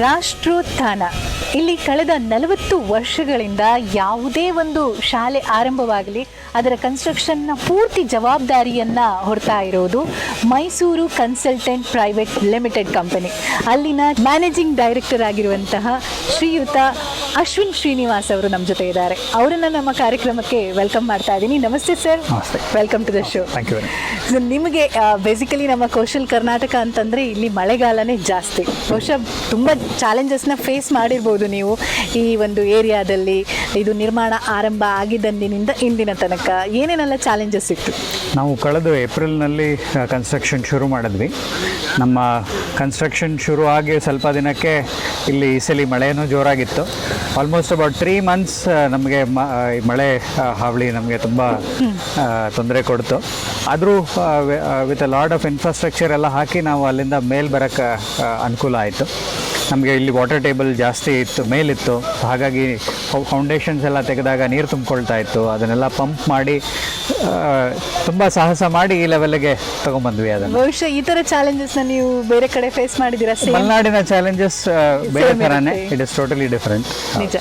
ರಾಷ್ಟ್ರೋತ್ಥಾನ. ಇಲ್ಲಿ ಕಳೆದ ನಲವತ್ತು ವರ್ಷಗಳಿಂದ ಯಾವುದೇ ಒಂದು ಶಾಲೆ ಆರಂಭವಾಗಲಿ, ಅದರ ಕನ್ಸ್ಟ್ರಕ್ಷನ್ನ ಪೂರ್ತಿ ಜವಾಬ್ದಾರಿಯನ್ನ ಹೊರ್ತಾ ಇರೋದು Mysuru consultant private limited company. ಅಲ್ಲಿನ ಮ್ಯಾನೇಜಿಂಗ್ ಡೈರೆಕ್ಟರ್ ಆಗಿರುವಂತಹ ಶ್ರೀಯುತ ಅಶ್ವಿನ್ ಶ್ರೀನಿವಾಸ್ ಅವರು ನಮ್ಮ ಜೊತೆ ಇದ್ದಾರೆ. ಅವರನ್ನ ನಮ್ಮ ಕಾರ್ಯಕ್ರಮಕ್ಕೆ ವೆಲ್ಕಮ್ ಮಾಡ್ತಾ ಇದ್ದೀನಿ. ನಮಸ್ತೆ ಸರ್ ನಮಸ್ತೆ. Welcome to the show thank you so ನಿಮಗೆ ಬೇಸಿಕಲಿ ನಮ್ಮ ಕೌಶಲ್ ಕರ್ನಾಟಕ ಅಂತಂದರೆ ಇಲ್ಲಿ ಮಳೆಗಾಲನೇ ಜಾಸ್ತಿ. ಬಹುಶಃ ತುಂಬ ಚಾಲೆಂಜಸ್ನ ಫೇಸ್ ಮಾಡಿರ್ಬೋದು ನೀವು. ಈ ಒಂದು ಏರಿಯಾದಲ್ಲಿ ಇದು ನಿರ್ಮಾಣ ಆರಂಭ ಆಗಿದ್ದಂದಿನಿಂದ ಇಂದಿನ ತನಕ ಏನೇನೆಲ್ಲ ಚಾಲೆಂಜಸ್ ಇತ್ತು? ನಾವು ಕಳೆದ ಏಪ್ರಿಲ್ನಲ್ಲಿ ಕನ್ಸ್ಟ್ರಕ್ಷನ್ ಶುರು ಮಾಡಿದ್ವಿ. ನಮ್ಮ ಕನ್ಸ್ಟ್ರಕ್ಷನ್ ಶುರು ಆಗಿ ಸ್ವಲ್ಪ ದಿನಕ್ಕೆ ಇಲ್ಲಿ ಈ ಸಲ ಮಳೆಯೂ ಜೋರಾಗಿತ್ತು. ಆಲ್ಮೋಸ್ಟ್ ಅಬೌಟ್ ತ್ರೀ ಮಂತ್ಸ್ ನಮಗೆ ಮಳೆ ಹಾವಳಿ ನಮಗೆ ತುಂಬ ತೊಂದರೆ ಕೊಡ್ತು. ಆದರೂ with a lot of infrastructure ಎಲ್ಲ ಹಾಕಿ ನಾವು ಅಲ್ಲಿಂದ ಮೇಲ್ ಬರೋಕ್ಕೆ ಅನುಕೂಲ ಆಯಿತು. ನಮಗೆ ಇಲ್ಲಿ ವಾಟರ್ ಟೇಬಲ್ ಜಾಸ್ತಿ ಇತ್ತು ಮೇಲಿತ್ತು. ಹಾಗಾಗಿ ಫೌಂಡೇಶನ್ಸ್ ಎಲ್ಲ ತೆಗೆದಾಗ ನೀರು ತುಂಬಿಕೊಳ್ತಾ ಇತ್ತು. ಅದನ್ನೆಲ್ಲ ಪಂಪ್ ಮಾಡಿ ತುಂಬ ಸಾಹಸ ಮಾಡಿ ಈ ಲೆವೆಲ್ಗೆ ತಗೊಂಡ್ಬಂದ್ವಿ ಅದನ್ನು. ಬಹುಶಃ ಈ ಥರ ಚಾಲೆಂಜಸ್ನ ನೀವು ಬೇರೆ ಕಡೆ ಫೇಸ್ ಮಾಡಿದ್ದೀರಾ? ಮಲೆನಾಡಿನ ಚಾಲೆಂಜಸ್ ಬೇರೆ ಥರನೇ. ಇಟ್ ಇಸ್ ಟೋಟಲಿ ಡಿಫ್ರೆಂಟ್ ನಿಜ.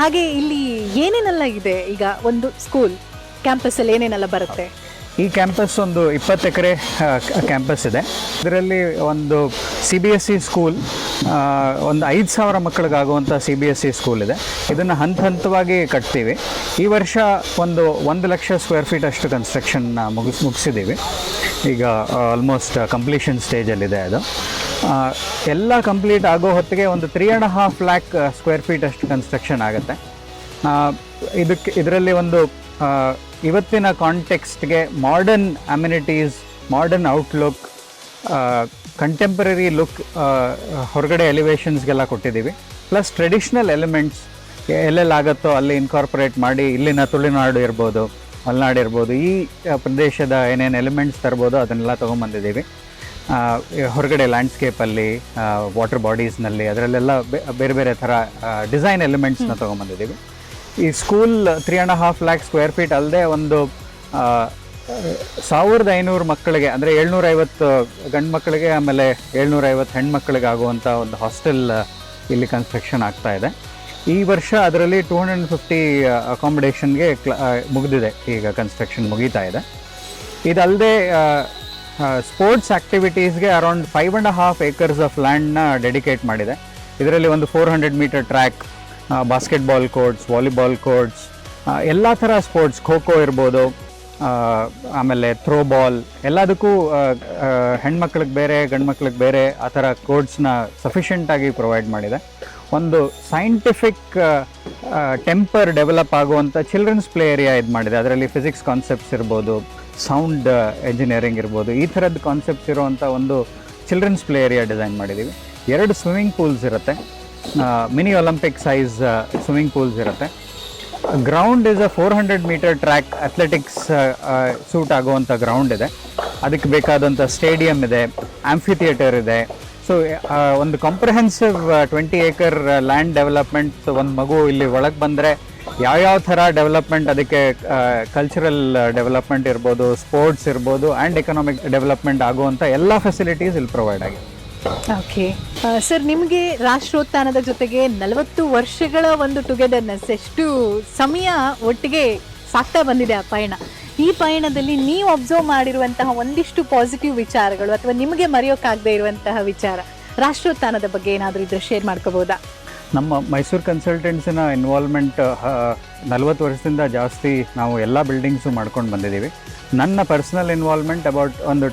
ಹಾಗೆ ಇಲ್ಲಿ ಏನೇನೆಲ್ಲ ಇದೆ? ಈಗ ಒಂದು ಸ್ಕೂಲ್ ಕ್ಯಾಂಪಸ್ಸಲ್ಲಿ ಏನೇನೆಲ್ಲ ಬರುತ್ತೆ? ಈ ಕ್ಯಾಂಪಸ್ ಒಂದು ಇಪ್ಪತ್ತು ಎಕರೆ ಕ್ಯಾಂಪಸ್ ಇದೆ. ಇದರಲ್ಲಿ ಒಂದು C B S C school ಒಂದು ಐದು ಸಾವಿರ ಮಕ್ಕಳಿಗಾಗುವಂಥ C B S E school ಇದೆ. ಇದನ್ನು ಹಂತ ಹಂತವಾಗಿ ಕಟ್ತೀವಿ. ಈ ವರ್ಷ ಒಂದು ಒಂದು ಲಕ್ಷ ಸ್ಕ್ವೇರ್ ಫೀಟ್ ಅಷ್ಟು ಕನ್ಸ್ಟ್ರಕ್ಷನ್ನ ಮುಗಿಸ್ ಮುಗಿಸಿದ್ದೀವಿ ಈಗ ಆಲ್ಮೋಸ್ಟ್ ಕಂಪ್ಲೀಷನ್ ಸ್ಟೇಜಲ್ಲಿದೆ ಅದು. ಎಲ್ಲ ಕಂಪ್ಲೀಟ್ ಆಗೋ ಹೊತ್ತಿಗೆ ಒಂದು three and half lakh square feet ಅಷ್ಟು ಕನ್ಸ್ಟ್ರಕ್ಷನ್ ಆಗುತ್ತೆ. ಇದಕ್ಕೆ ಇದರಲ್ಲಿ ಒಂದು ಇವತ್ತಿನ ಕಾಂಟೆಕ್ಸ್ಟ್ಗೆ modern amenities modern outlook contemporary look ಹೊರಗಡೆ ಎಲಿವೇಶನ್ಸ್ಗೆಲ್ಲ ಕೊಟ್ಟಿದ್ದೀವಿ. ಪ್ಲಸ್ ಟ್ರೆಡಿಷ್ನಲ್ ಎಲಿಮೆಂಟ್ಸ್ ಎಲ್ಲೆಲ್ಲಾಗತ್ತೋ ಅಲ್ಲಿ ಇನ್ಕಾರ್ಪೊರೇಟ್ ಮಾಡಿ ಇಲ್ಲಿನ ತುಳುನಾಡು ಇರ್ಬೋದು ಮಲೆನಾಡು ಇರ್ಬೋದು ಈ ಪ್ರದೇಶದ ಏನೇನು ಎಲಿಮೆಂಟ್ಸ್ ತರ್ಬೋದು ಅದನ್ನೆಲ್ಲ ತೊಗೊಂಬಂದಿದ್ದೀವಿ. ಹೊರಗಡೆ ಲ್ಯಾಂಡ್ಸ್ಕೇಪಲ್ಲಿ ವಾಟರ್ ಬಾಡೀಸ್ನಲ್ಲಿ ಅದರಲ್ಲೆಲ್ಲ ಬೇರೆ ಬೇರೆ ಥರ ಡಿಸೈನ್ ಎಲಿಮೆಂಟ್ಸ್ನ ತೊಗೊಂಬಂದಿದ್ದೀವಿ. ಈ school three and half lakh square feet ಅಲ್ಲದೆ ಒಂದು ಸಾವಿರದ ಐನೂರು ಮಕ್ಕಳಿಗೆ, ಅಂದರೆ ಏಳ್ನೂರೈವತ್ತು ಗಂಡು ಮಕ್ಕಳಿಗೆ ಆಮೇಲೆ ಏಳ್ನೂರೈವತ್ತು ಹೆಣ್ಮಕ್ಳಿಗೆ ಆಗುವಂಥ ಒಂದು ಹಾಸ್ಟೆಲ್ ಇಲ್ಲಿ ಕನ್ಸ್ಟ್ರಕ್ಷನ್ ಆಗ್ತಾ ಇದೆ. ಈ ವರ್ಷ ಅದರಲ್ಲಿ ಟೂ ಹಂಡ್ರೆಡ್ ಫಿಫ್ಟಿ ಅಕಾಮಿಡೇಷನ್ಗೆ ಕ್ಲ ಮುಗಿದಿದೆ. ಈಗ ಕನ್ಸ್ಟ್ರಕ್ಷನ್ ಮುಗೀತಾ ಇದೆ. ಇದಲ್ಲದೆ sports ಆ್ಯಕ್ಟಿವಿಟೀಸ್ಗೆ around five and half acres of ಲ್ಯಾಂಡ್ನ dedicate ಮಾಡಿದೆ. ಇದರಲ್ಲಿ ಒಂದು four hundred metre track basketball courts volleyball courts ಎಲ್ಲ ಥರ ಸ್ಪೋರ್ಟ್ಸ್ ಖೋ ಖೋ ಇರ್ಬೋದು ಆಮೇಲೆ ಥ್ರೋ ಬಾಲ್, ಎಲ್ಲದಕ್ಕೂ ಹೆಣ್ಮಕ್ಳಿಗೆ ಬೇರೆ ಗಂಡು ಮಕ್ಳಿಗೆ ಬೇರೆ, ಆ ಥರ ಕೋಡ್ಸ್ನ ಸಫಿಷಿಯೆಂಟಾಗಿ ಪ್ರೊವೈಡ್ ಮಾಡಿದೆ. ಒಂದು ಸೈಂಟಿಫಿಕ್ ಟೆಂಪರ್ ಡೆವಲಪ್ ಆಗುವಂಥ ಚಿಲ್ಡ್ರನ್ಸ್ ಪ್ಲೇ ಏರಿಯಾ ಇದು ಮಾಡಿದೆ. ಅದರಲ್ಲಿ ಫಿಸಿಕ್ಸ್ ಕಾನ್ಸೆಪ್ಟ್ಸ್ ಇರ್ಬೋದು, ಸೌಂಡ್ ಇಂಜಿನಿಯರಿಂಗ್ ಇರ್ಬೋದು, ಈ ಥರದ್ದು ಕಾನ್ಸೆಪ್ಟ್ಸ್ ಇರುವಂಥ ಒಂದು ಚಿಲ್ಡ್ರನ್ಸ್ ಪ್ಲೇ ಏರಿಯಾ ಡಿಸೈನ್ ಮಾಡಿದ್ದೀವಿ ಎರಡು ಸ್ವಿಮ್ಮಿಂಗ್ ಪೂಲ್ಸ್ ಇರುತ್ತೆ. Mini Olympic size swimming pools ಇರುತ್ತೆ. Ground is a four hundred metre track athletics suit ಆಗುವಂಥ ಗ್ರೌಂಡ್ ಇದೆ. ಅದಕ್ಕೆ ಬೇಕಾದಂಥ ಸ್ಟೇಡಿಯಂ ಇದೆ ಆಂಫಿ ಥಿಯೇಟರ್ ಇದೆ ಸೊ ಒಂದು comprehensive twenty acre land development ಒಂದು ಮಗು ಇಲ್ಲಿ ಒಳಗೆ ಬಂದರೆ ಯಾವ್ಯಾವ ಥರ ಡೆವಲಪ್ಮೆಂಟ್ ಅದಕ್ಕೆ ಕಲ್ಚರಲ್ ಡೆವಲಪ್ಮೆಂಟ್ ಇರ್ಬೋದು ಸ್ಪೋರ್ಟ್ಸ್ ಇರ್ಬೋದು ಆ್ಯಂಡ್ ಎಕನಾಮಿಕ್ ಡೆವಲಪ್ಮೆಂಟ್ ಆಗುವಂಥ ಎಲ್ಲ ಫೆಸಿಲಿಟೀಸ್ ಇಲ್ಲಿ ಪ್ರೊವೈಡ್ ಆಗಿದೆ. ಓಕೆ ಸರ್ ನಿಮಗೆ ರಾಷ್ಟ್ರೋತ್ಥಾನದ ಜೊತೆಗೆ ನಲವತ್ತು ವರ್ಷಗಳ ಒಂದು ಟುಗೆದರ್ನೆಸ್ ಎಷ್ಟು ಸಮಯ ಒಟ್ಟಿಗೆ ಸಾಕ್ತಾ ಬಂದಿದೆ ಆ ಪಯಣ? ಈ ಪಯಣದಲ್ಲಿ ನೀವು ಅಬ್ಸರ್ವ್ ಮಾಡಿರುವಂತಹ ಒಂದಿಷ್ಟು ಪಾಸಿಟಿವ್ ವಿಚಾರಗಳು ಅಥವಾ ನಿಮಗೆ ಮರೆಯೋಕ್ಕಾಗದೇ ಇರುವಂತಹ ವಿಚಾರ, ರಾಷ್ಟ್ರೋತ್ಥಾನದ ಬಗ್ಗೆ ಏನಾದರೂ ಇದ್ರೆ ಶೇರ್ ಮಾಡ್ಕೋಬೋದಾ? ನಮ್ಮ ಮೈಸೂರು ಕನ್ಸಲ್ಟೆಂಟ್ಸಿನ ಇನ್ವಾಲ್ವ್ಮೆಂಟ್ ನಲ್ವತ್ತು ವರ್ಷದಿಂದ ಜಾಸ್ತಿ ನಾವು ಎಲ್ಲ ಬಿಲ್ಡಿಂಗ್ಸು ಮಾಡ್ಕೊಂಡು ಬಂದಿದ್ದೀವಿ. ನನ್ನ ಪರ್ಸ್ನಲ್ ಇನ್ವಾಲ್ವ್ಮೆಂಟ್ ಅಬೌಟ್ ಒಂದು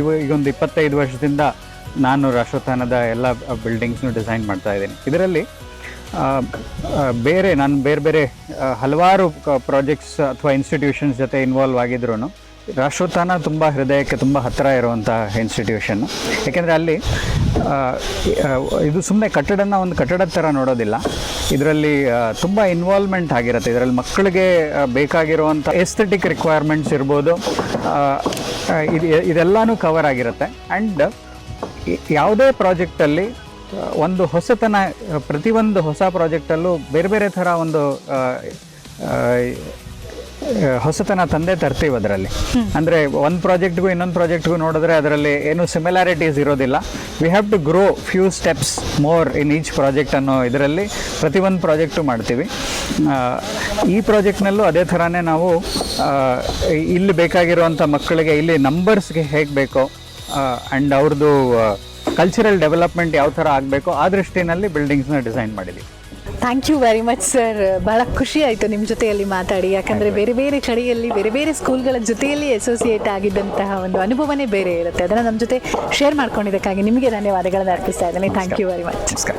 ಇವ ಈಗ ಒಂದು ಇಪ್ಪತ್ತೈದು ವರ್ಷದಿಂದ ನಾನು ರಾಷ್ಟ್ರೋತ್ಥಾನದ ಎಲ್ಲ ಬಿಲ್ಡಿಂಗ್ಸ್ನು ಡಿಸೈನ್ ಮಾಡ್ತಾ ಇದ್ದೀನಿ. ಇದರಲ್ಲಿ ಬೇರೆ ನಾನು ಬೇರೆ ಬೇರೆ ಹಲವಾರು ಪ್ರಾಜೆಕ್ಟ್ಸ್ ಅಥವಾ ಇನ್ಸ್ಟಿಟ್ಯೂಷನ್ಸ್ ಜೊತೆ ಇನ್ವಾಲ್ವ್ ಆಗಿದ್ರು ರಾಷ್ಟ್ರೋತ್ಥಾನ ತುಂಬ ಹೃದಯಕ್ಕೆ ತುಂಬ ಹತ್ತಿರ ಇರುವಂಥ ಇನ್ಸ್ಟಿಟ್ಯೂಷನ್ ಯಾಕೆಂದರೆ ಅಲ್ಲಿ ಇದು ಸುಮ್ಮನೆ ಕಟ್ಟಡನ ಒಂದು ಕಟ್ಟಡದ ಥರ ನೋಡೋದಿಲ್ಲ. ಇದರಲ್ಲಿ ತುಂಬ ಇನ್ವಾಲ್ವ್ಮೆಂಟ್ ಆಗಿರುತ್ತೆ. ಇದರಲ್ಲಿ ಮಕ್ಕಳಿಗೆ ಬೇಕಾಗಿರುವಂಥ ಎಸ್ಥೆಟಿಕ್ ರಿಕ್ವೈರ್ಮೆಂಟ್ಸ್ ಇರ್ಬೋದು. ಇದು, ಇದೆಲ್ಲನೂ ಕವರ್ ಆಗಿರುತ್ತೆ. ಆ್ಯಂಡ್ ಯಾವುದೇ ಪ್ರಾಜೆಕ್ಟಲ್ಲಿ ಒಂದು ಹೊಸತನ ಪ್ರತಿಯೊಂದು ಹೊಸ ಪ್ರಾಜೆಕ್ಟಲ್ಲೂ ಬೇರೆ ಬೇರೆ ಥರ ಒಂದು ಹೊಸತನ ತಂದೆ ತರ್ತೀವಿ ಅದರಲ್ಲಿ. ಅಂದರೆ ಒಂದು ಪ್ರಾಜೆಕ್ಟ್ಗೂ ಇನ್ನೊಂದು ಪ್ರಾಜೆಕ್ಟ್ಗೂ ನೋಡಿದ್ರೆ ಅದರಲ್ಲಿ ಏನು ಸಿಮಿಲಾರಿಟೀಸ್ ಇರೋದಿಲ್ಲ. We have to grow few steps more in each project ಅನ್ನೋ ಇದರಲ್ಲಿ ಪ್ರತಿಯೊಂದು ಪ್ರಾಜೆಕ್ಟು ಮಾಡ್ತೀವಿ. ಈ ಪ್ರಾಜೆಕ್ಟ್ನಲ್ಲೂ ಅದೇ ಥರನೇ ನಾವು ಇಲ್ಲಿ ಬೇಕಾಗಿರುವಂಥ ಮಕ್ಕಳಿಗೆ ಇಲ್ಲಿ ನಂಬರ್ಸ್ಗೆ ಹೇಗೆ ಬೇಕೋ ಆ್ಯಂಡ್ ಅವ್ರದ್ದು ಕಲ್ಚರಲ್ ಡೆವಲಪ್ಮೆಂಟ್ ಯಾವ ಥರ ಆಗಬೇಕು ಆ ದೃಷ್ಟಿನಲ್ಲಿ ಬಿಲ್ಡಿಂಗ್ಸ್ನ ಡಿಸೈನ್ ಮಾಡಿದ್ದೀವಿ thank you very much sir ಭಾಳ ಖುಷಿ ಆಯಿತು ನಿಮ್ಮ ಜೊತೆಯಲ್ಲಿ ಮಾತಾಡಿ. ಯಾಕಂದರೆ ಬೇರೆ ಬೇರೆ ಕಡೆಯಲ್ಲಿ ಬೇರೆ ಬೇರೆ ಸ್ಕೂಲ್ಗಳ ಜೊತೆಯಲ್ಲಿ ಅಸೋಸಿಯೇಟ್ ಆಗಿದ್ದಂತಹ ಒಂದು ಅನುಭವನೇ ಬೇರೆ ಇರುತ್ತೆ. ಅದನ್ನು ನಮ್ಮ ಜೊತೆ ಶೇರ್ ಮಾಡ್ಕೊಂಡಿದ್ದಕ್ಕಾಗಿ ನಿಮಗೆ ಧನ್ಯವಾದಗಳನ್ನು ಅರ್ಪಿಸ್ತಾ ಇದ್ದೀನಿ. ಥ್ಯಾಂಕ್ ಯು ವೆರಿ ಮಚ್ ನಮಸ್ಕಾರ.